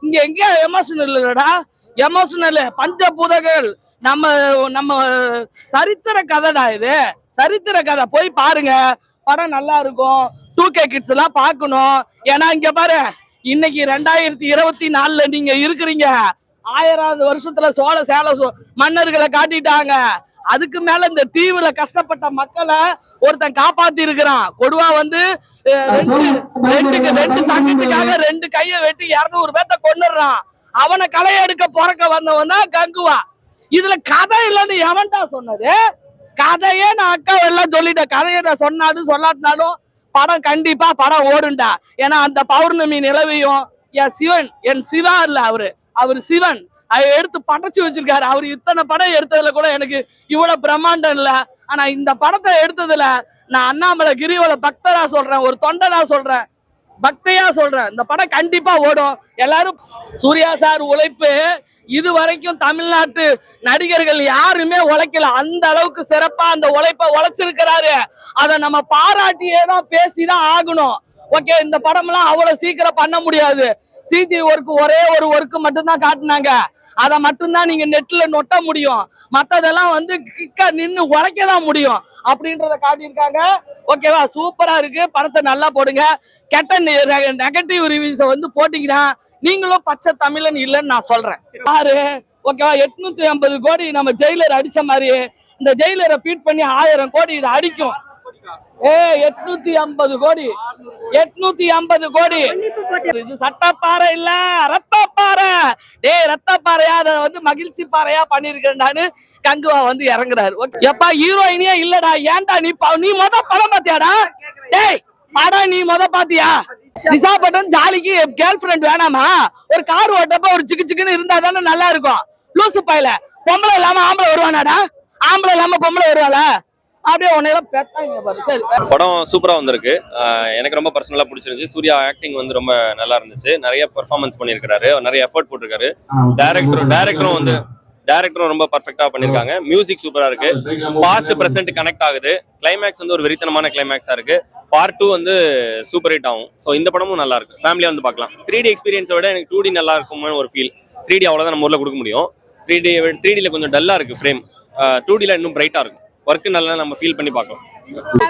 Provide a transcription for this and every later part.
இங்க எங்க எமோஷனல் இல்லடா? எமோஷனல். பஞ்சபூதங்கள். நம்ம நம்ம சரித்திர கதைடா இது. சரித்திர கதை. போய் பாருங்க. படம் நல்லா இருக்கும். டூ கே கிட்ஸ் எல்லாம் பார்க்கணும். ஏன்னா இங்க பாரு இன்னைக்கு ரெண்டாயிரத்தி இருபத்தி நாலுல நீங்க இருக்கிறீங்க. ஆயிராவது வருஷத்துல சோழ சேல சோ- மன்னர்களை காட்டிட்டாங்க. அதுக்கு மேல இந்த தீவுல கஷ்டப்பட்ட மக்களை ஒருத்தன் காப்பாத்தி இருக்கிறான் கொடுவா வந்து ரெண்டு ரெண்டுக்கு ரெண்டு தங்கத்துக்காக ரெண்டு கைய வெட்டி இருநூறு பேத்த கொண்டுடுறான் அவனை களை எடுக்க பிறக்க வந்தவன் தான் கங்குவா. இதுல கதை இல்லைன்னு எவன்டா சொன்னது? கதையே நான் அக்கா எல்லாம் சொல்லிட்டேன். கதையை நான் சொன்னாலும் சொல்லாட்டினாலும் படம் கண்டிப்பா படம் ஓடுண்டா ஏன்னா அந்த பௌர்ணமி நிலவையும் என் சிவன் என் சிவா இல்ல அவரு. அவர் சிவன். அதை எடுத்து படைச்சு வச்சிருக்காரு. அவர் இத்தனை படம் எடுத்ததுல கூட எனக்கு இவ்வளவு பிரம்மாண்டம் இல்ல. ஆனா இந்த படத்தை எடுத்ததுல நான் அண்ணாமலை கிரிவல பக்தரா சொல்றேன் ஒரு தொண்டனா சொல்றேன் பக்தையா சொல்றேன். இந்த படம் கண்டிப்பா ஓடும். எல்லாரும் சூர்யா சார் உழைப்பு இது வரைக்கும் தமிழ்நாட்டு நடிகர்கள் யாருமே உழைக்கல. அந்த அளவுக்கு சிறப்பா அந்த உழைப்பை உழைச்சிருக்கிறாரு. அதை நம்ம பாராட்டியே தான் பேசிதான் ஆகணும். ஓகே இந்த படம்லாம் அவ்வளவு சீக்கிரம் பண்ண முடியாது. சிஜி ஒர்க் ஒரே ஒரு ஒர்க்கு மட்டும்தான் காட்டினாங்க. அதை மட்டும்தான் நீங்க நெட்ல நொட்ட முடியும். மற்றதெல்லாம் வந்து கிக்கா நின்று உழைக்க தான் முடியும். அப்படின்றத காட்டியிருக்காங்க. ஓகேவா? சூப்பரா இருக்கு. படத்தை நல்லா போடுங்க. கெட்ட நெகட்டிவ் ரிவ்யூஸை வந்து போட்டீங்கன்னா நீங்களும் பச்சை தமிழன் இல்லைன்னு நான் சொல்றேன். யாரு ஓகேவா? எட்நூத்தி ஐம்பது கோடி நம்ம ஜெயிலர் அடிச்ச மாதிரி இந்த ஜெயிலரை பீட் பண்ணி ஆயிரம் கோடி இதை அடிக்கும். ஏ எட்நூத்தி ஐம்பது கோடி. எட்நூத்தி ஐம்பது கோடி. இது சட்டப்பாறை இல்ல ரத்தப்பாறை. டே ரத்தப்பாறையா அதை வந்து மகிழ்ச்சி பாறையா பண்ணிருக்கேன்டான்னு கங்குவா வந்து இறங்குறாரு. எப்பா ஹீரோயினியே இல்லடா ஏன்டா நீ நீ மொத படம் பாத்தியாடா? டேய் படம் நீ மொத பாத்தியா? விசாகப்பட்டினம் ஜாலிக்கு கேர்ள் ஃப்ரெண்ட் வேணாமா? ஒரு கார் ஓட்டப்ப ஒரு சிக்கு சிக்குன்னு இருந்தா தானே நல்லா இருக்கும். லூசு பாயில. பொம்பளை இல்லாம ஆம்பளை வருவானாடா? ஆம்பளை இல்லாம பொம்பளை வருவாள? அப்படியே உன்னையெல்லாம் பெத்தாங்க பாரு. சரி படம் சூப்பரா வந்திருக்கு. எனக்கு ரொம்ப பர்சனலா பிடிச்சிருந்துச்சு. சூர்யா ஆக்டிங் வந்து ரொம்ப நல்லா இருந்துச்சு. நிறைய பெர்ஃபார்மன்ஸ் பண்ணியிருக்காரு நிறைய எஃபர்ட் போட்டிருக்காரு. டேரக்டரும் டேரக்டரும் வந்து டேரக்டரும் ரொம்ப பர்ஃபெக்டா பண்ணிருக்காங்க மியூசிக் சூப்பரா இருக்கு. பாஸ்ட் பிரசன்ட் கனெக்ட் ஆகுது. கிளைமேக்ஸ் வந்து ஒரு வெறித்தனமான கிளைமேக்ஸா இருக்கு. பார்ட் டூ வந்து சூப்பர் ஹிட் ஆகும். ஸோ இந்த படமும் நல்லா இருக்கு. ஃபேமிலியா வந்து பார்க்கலாம். த்ரீ டி எக்ஸ்பீரியன்ஸை விட எனக்கு டூ டி நல்லா இருக்கும்னு ஒரு ஃபீல் த்ரீ டி அவ்வளோதான் நம்ம ஊரில் கொடுக்க முடியும். த்ரீ டி த்ரீ டியில் கொஞ்சம் டல்லா இருக்கு ஃப்ரேம் டூ டியில் இன்னும் பிரைட்டா இருக்கும். ஒர்க்கு நல்லா நம்ம ஃபீல் பண்ணி பார்க்கலாம்.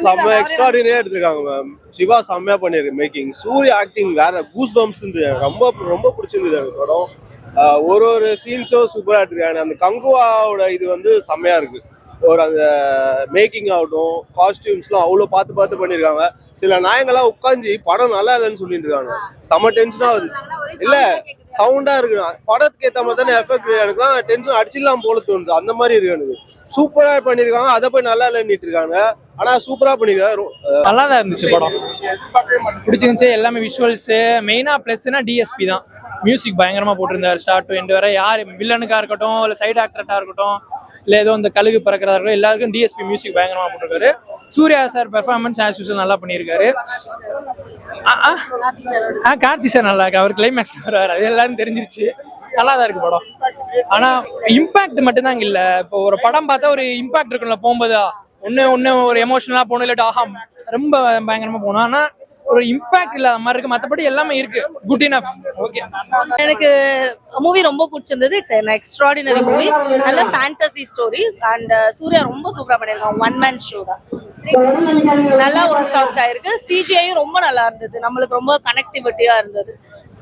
செம்ம எக்ஸ்ட்ராடினரியா எடுத்திருக்காங்க மேம் சிவா செம்மையா பண்ணிருக்கு மேக்கிங் சூர்யா ஆக்டிங் வேற கூஸ் பம்ப்ஸ் இருந்து ரொம்ப ரொம்ப பிடிச்சிருந்தது எனக்கு படம். ஒரு ஒரு சீன்ஸும் சூப்பரா எடுத்திருக்காங்க அந்த கங்குவாவோட இது வந்து செம்மையா இருக்கு. ஒரு அந்த மேக்கிங் ஆகட்டும் காஸ்டியூம்ஸ்லாம் அவ்வளோ பார்த்து பார்த்து பண்ணியிருக்காங்க. சில நாயங்கள்லாம் உட்காந்து படம் நல்லா இல்லைன்னு சொல்லிட்டு இருக்காங்க. செம்ம டென்ஷனாக ஆகுது இல்ல சவுண்டா இருக்கு. படத்துக்கு ஏற்ற மாதிரி தானே எஃபெக்ட் எனக்குலாம் டென்ஷன் அடிச்சிடலாம் போல தோணுது. அந்த மாதிரி இருக்கு எனக்கு. சூப்பரா பண்ணியிருக்காங்க அதை போய் நல்லா இல்லைன்னு இருக்காங்க. ஆனா சூப்பரா பண்ணிருக்காங்க. நல்லா தான் இருந்துச்சு படம். பிடிச்சிருந்துச்சு. எல்லாமே விஷுவல்ஸு மெயினா பிளஸ்னா டிஎஸ்பி தான். மியூசிக் பயங்கரமாக போட்டிருந்தாரு. ஸ்டார்ட் டு எண்ட் வரை. யார் வில்லனுக்காக இருக்கட்டும் இல்லை சைடு ஆக்டர்ட்டாக இருக்கட்டும் இல்லை ஏதோ இந்த கழுகு பறக்கிறதா இருக்கட்டும் எல்லாருக்கும் டிஎஸ்பி மியூசிக் பயங்கரமாக போட்டிருக்காரு. Suriya sir performance as usual நல்லா பண்ணியிருக்காரு. ஆ, கார்த்தி சார் நல்லா இருக்கு அவர் கிளைமேக்ஸ் வர்றாரு அது எல்லாரும் தெரிஞ்சிருச்சு. நல்லா தான் இருக்கு படம். ஆனா இம்பாக்ட் மட்டும்தான் இங்க இல்ல. இப்போ ஒரு படம் பார்த்தா ஒரு இம்பாக்ட் இருக்கும்ல போகும்போது. ஒண்ணு ஒண்ணு ஒரு எமோஷனலா போகணும் இல்லாட்டி ஆஹா ரொம்ப பயங்கரமா போகணும். ஆனா ஒரு இம்பாக்ட் இல்லாத மாதிரி இருக்கு. மத்தபடி எல்லாமே இருக்கு. குட் இனஃப் ஓகே எனக்கு மூவி ரொம்ப பிடிச்சிருந்தது. இட்ஸ் என் எக்ஸ்ட்ராடினரி மூவி நல்ல ஃபேண்டசி ஸ்டோரிஸ் அண்ட் சூர்யா ரொம்ப சூப்பரா பண்ணிருக்காங்க ஒன் மேன் ஷோ தான். நல்லா ஒர்க் அவுட் ஆயிருக்கு சிஜிஐயும் ரொம்ப நல்லா இருந்தது. நம்மளுக்கு ரொம்ப கனெக்டிவிட்டியா இருந்தது.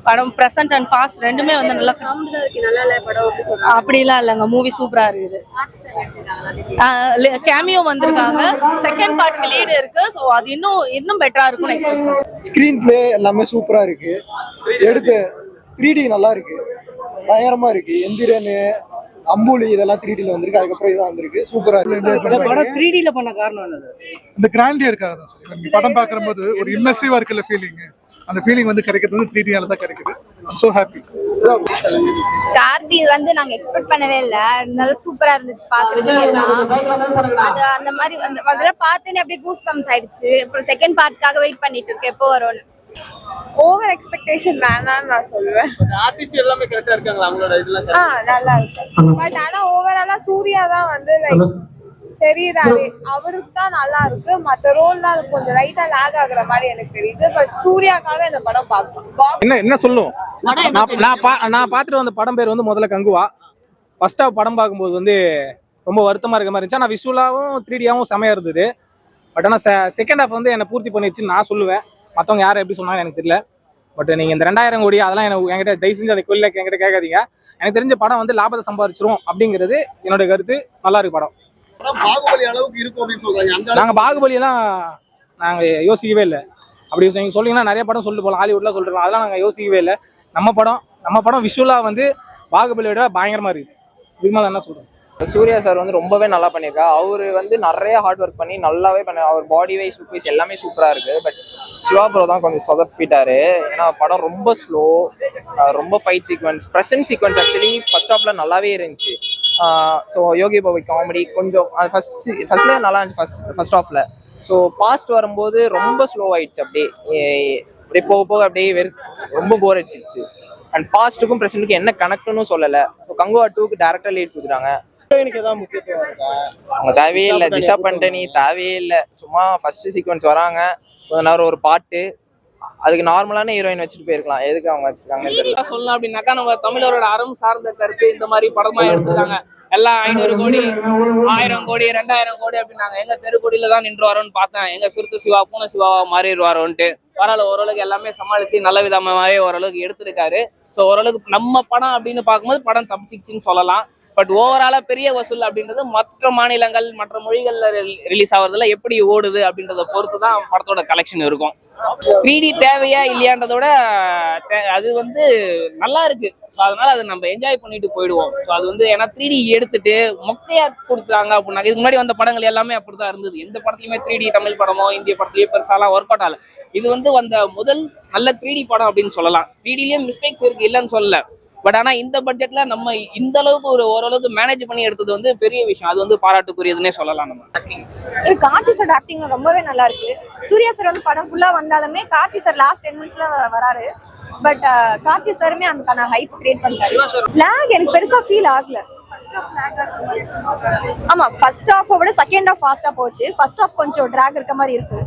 படம் ப்ரெசன்ட் அண்ட் பாஸ்ட் ரெண்டுமே வந்து நல்லா சவுண்ட் தான் இருக்கு நல்லா இல்ல படம் அப்படி சொல்றாங்க. அப்படிலாம் இல்லைங்க மூவி சூப்பரா இருக்குது. கேமியோ வந்திருக்காங்க. செகண்ட் பார்ட்டுக்கு லீடு இருக்கு ஸோ அது இன்னும் இன்னும் பெட்டரா இருக்கும்னு எக்ஸ்பெக்ட் பண்ணுறேன் ஸ்க்ரீன் பிளே எல்லாமே சூப்பரா இருக்கு. எடுத்து த்ரீ டி நல்லா இருக்கு. பயங்கரமா இருக்கு. எந்திரன் அம்புலி இதெல்லாம் த்ரீ டில வந்திருக்கு. அதுக்கப்புறம் இதான் வந்திருக்கு. சூப்பரா இருக்கு. த்ரீ டில பண்ண காரணம் என்னது? இந்த கிராண்டியருக்காக தான் சார் நீங்க படம் பார்க்கும்போது ஒரு இம்மசிவா இருக்குல்ல ஃபீலிங் அந்த ஃபீலிங் வந்து கிடைக்கிறது வந்து த்ரீ டியால தான் கிடைக்குது. ஸோ ஹாப்பி கார்த்தி வந்து நாங்க எக்ஸ்பெக்ட் பண்ணவே இல்ல. இருந்தாலும் சூப்பரா இருந்துச்சு பாக்குறதுக்கு எல்லாம். அது அந்த மாதிரி அந்த அதெல்லாம் பார்த்தேனே அப்படியே கூஸ் பம்ஸ் ஆயிடுச்சு. அப்புறம் செகண்ட் பார்ட்காக வெயிட் பண்ணிட்டு இருக்கேன். எப்போ வரும்னு. ஓவர் எக்ஸ்பெக்டேஷன் வேணாம்னு நான் சொல்லுவேன் ஆர்டிஸ்ட் எல்லாமே கரெக்டா இருக்காங்களா? அவங்களோட இதெல்லாம் ஆ நல்லா இருக்கு. பட் ஆனா ஓவராலா சூர்யா தான் வந்து லைக் தெரியறாரு. அவருக்கு தான் நல்லா இருக்கு. மத்த ரோல் தான் கொஞ்சம் லைட்டா லேக் ஆகுற மாதிரி எனக்கு தெரியுது. பட் சூர்யாக்காக இந்த படம் பார்க்கலாம் என்ன என்ன சொல்லும்? நான் நான் பா நான் பார்த்துட்டு வந்த படம் பேர் வந்து முதல்ல கங்குவா. ஃபர்ஸ்ட் ஹாஃப் படம் பார்க்கும்போது வந்து ரொம்ப வருத்தமா இருக்க மாதிரி இருந்துச்சு. ஆனால் விஷுவலாகவும் த்ரீ டியாவும் செமையா இருந்தது. பட் ஆனால் செகண்ட் ஹாஃப் வந்து என்னை பூர்த்தி பண்ணிடுச்சுன்னு நான் சொல்லுவேன். மற்றவங்க யார் எப்படி சொன்னாங்க எனக்கு தெரியல. பட் நீங்கள் இந்த ரெண்டாயிரம் கோடி அதெல்லாம் எனக்கு என்கிட்ட தயவு செஞ்சு அதை கொல்ல என்கிட்ட கேட்காதீங்க. எனக்கு தெரிஞ்ச படம் வந்து லாபத்தை சம்பாதிச்சிரும் அப்படிங்கிறது என்னோட கருத்து. நல்லா இருக்கு படம். பாகுபலி அளவுக்கு இருக்கும் அப்படின்னு சொல்றாங்க. நாங்கள் பாகுபலியெல்லாம் நாங்கள் யோசிக்கவே இல்லை. அப்படி நீங்கள் சொன்னீங்கன்னா நிறைய படம் சொல்லிட்டு போகலாம் ஹாலிவுட்லாம் சொல்லிட்டு அதெல்லாம் நாங்கள் யோசிக்கவே இல்லை. நம்ம படம் நம்ம படம் விஷுவலாக வந்து பாகுபலியோட பயங்கரமாக இருக்குது இதுக்கு மேலே என்ன சொல்கிறேன் சூர்யா சார் வந்து ரொம்பவே நல்லா பண்ணியிருக்கா. அவர் வந்து நிறைய ஹார்ட் ஒர்க் பண்ணி நல்லாவே பண்ண அவர் பாடி வைஸ் லுக் வைஸ் எல்லாமே சூப்பராக இருக்கு. பட் சிவா ப்ரோ தான் கொஞ்சம் சொதப்பிட்டாரு. ஏன்னா படம் ரொம்ப ஸ்லோ ரொம்ப fight sequence present sequence actually first ஹாஃப்ல நல்லாவே இருந்துச்சு. ஸோ யோகி பாபு காமெடி கொஞ்சம் அது ஃபர்ஸ்ட் ஃபர்ஸ்ட்ல நல்லா இருந்துச்சு ஃபர்ஸ்ட் ஃபர்ஸ்ட் ஹாஃப்ல ஸோ பாஸ்ட் வரும்போது ரொம்ப ஸ்லோ ஆயிடுச்சு அப்படியே அப்படியே போக போக அப்படியே வெறு ரொம்ப போர் அடிச்சிருச்சு. அண்ட் பாஸ்ட்டுக்கும் ப்ரெசென்ட்டுக்கும் என்ன கனெக்ட்னு சொல்லலை. ஸோ கங்குவா டூக்கு டேரக்டர் லீட் கொடுக்குறாங்க அவங்க தேவையே இல்லை. திஷா பண்ணிட்டு நீ தேவையே இல்லை. சும்மா ஃபர்ஸ்ட் சீக்வன்ஸ் வராங்க. கொஞ்ச நேரம் ஒரு பாட்டு. அதுக்கு நார்மலான ஹீரோயின் வச்சுட்டு போயிருக்கலாம். எதுக்கு அவங்க வச்சிருக்காங்க? சொல்லலாம் அப்படின்னாக்கா நம்ம தமிழரோட அறம் சார்ந்த கருத்து இந்த மாதிரி படமா எடுத்துருக்காங்க. எல்லாம் ஐநூறு கோடி ஆயிரம் கோடி ரெண்டாயிரம் கோடி அப்படின்னாங்க. எங்க தெருக்கோடியில தான் நின்று வரோம்னு பார்த்தேன். எங்க சிறுத்து சிவா பூன சிவாவா மாறிடுவாரோன்ட்டு. பரவாயில்ல ஓரளவுக்கு எல்லாமே சமாளிச்சு நல்ல விதமாவே ஓரளவுக்கு எடுத்திருக்காரு. ஸோ ஓரளவுக்கு நம்ம படம் அப்படின்னு பார்க்கும்போது படம் தப்பிச்சிச்சுன்னு சொல்லலாம். பட் ஓவராலாக பெரிய வசூல் அப்படின்றது மற்ற மாநிலங்கள் மற்ற மொழிகளில் ரிலீஸ் ஆகிறதுல எப்படி ஓடுது அப்படின்றத பொறுத்து தான் படத்தோட கலெக்ஷன் இருக்கும். த்ரீ டி தேவையா இல்லையான்றதோட தே- அது வந்து நல்லா இருக்கு. ஸோ அதனால அதை நம்ம என்ஜாய் பண்ணிட்டு போயிடுவோம். ஸோ அது வந்து ஏன்னா த்ரீ டி எடுத்துட்டு மொக்கையா கொடுத்தாங்க அப்படின்னா இதுக்கு முன்னாடி வந்த படங்கள் எல்லாமே அப்படிதான் இருந்தது. எந்த படத்துலயுமே த்ரீ டி தமிழ் படமோ இந்திய படத்துலயோ பெருசாலாம் ஒர்க் அவுட் ஆகல. இது வந்து வந்த முதல் நல்ல த்ரீ டி படம் அப்படின்னு சொல்லலாம். த்ரீ டிலயும் மிஸ்டேக்ஸ் இருக்கு இல்லைன்னு சொல்லல. பட் ஆனா இந்த பட்ஜெட்ல நம்ம இந்த அளவுக்கு ஒரு ஓரளவுக்கு மேனேஜ் பண்ணி எடுத்தது வந்து பெரிய விஷயம். அது வந்து பாராட்டுக்குரியதுன்னே சொல்லலாம் நம்ம. கார்த்தி சார் ஆக்டிங் ரொம்பவே நல்லா இருக்கு. சூர்யா சார் வந்து படம் ஃபுல்லா வந்தாலுமே கார்த்தி சார் லாஸ்ட் டென் மினிட்ஸ்ல வராரு. பட் கார்த்தி சாருமே அதுக்கான ஹைப் கிரியேட் பண்ணிட்டாரு. லேக் எனக்கு பெருசா ஃபீல் ஆகல. ஆமா ஃபர்ஸ்ட் ஹாஃபை விட செகண்ட் ஹாஃப் ஃபாஸ்டா போச்சு. ஃபர்ஸ்ட் ஹாஃப் கொஞ்சம் டிராக் இருக்க மாதிரி இருக்கு.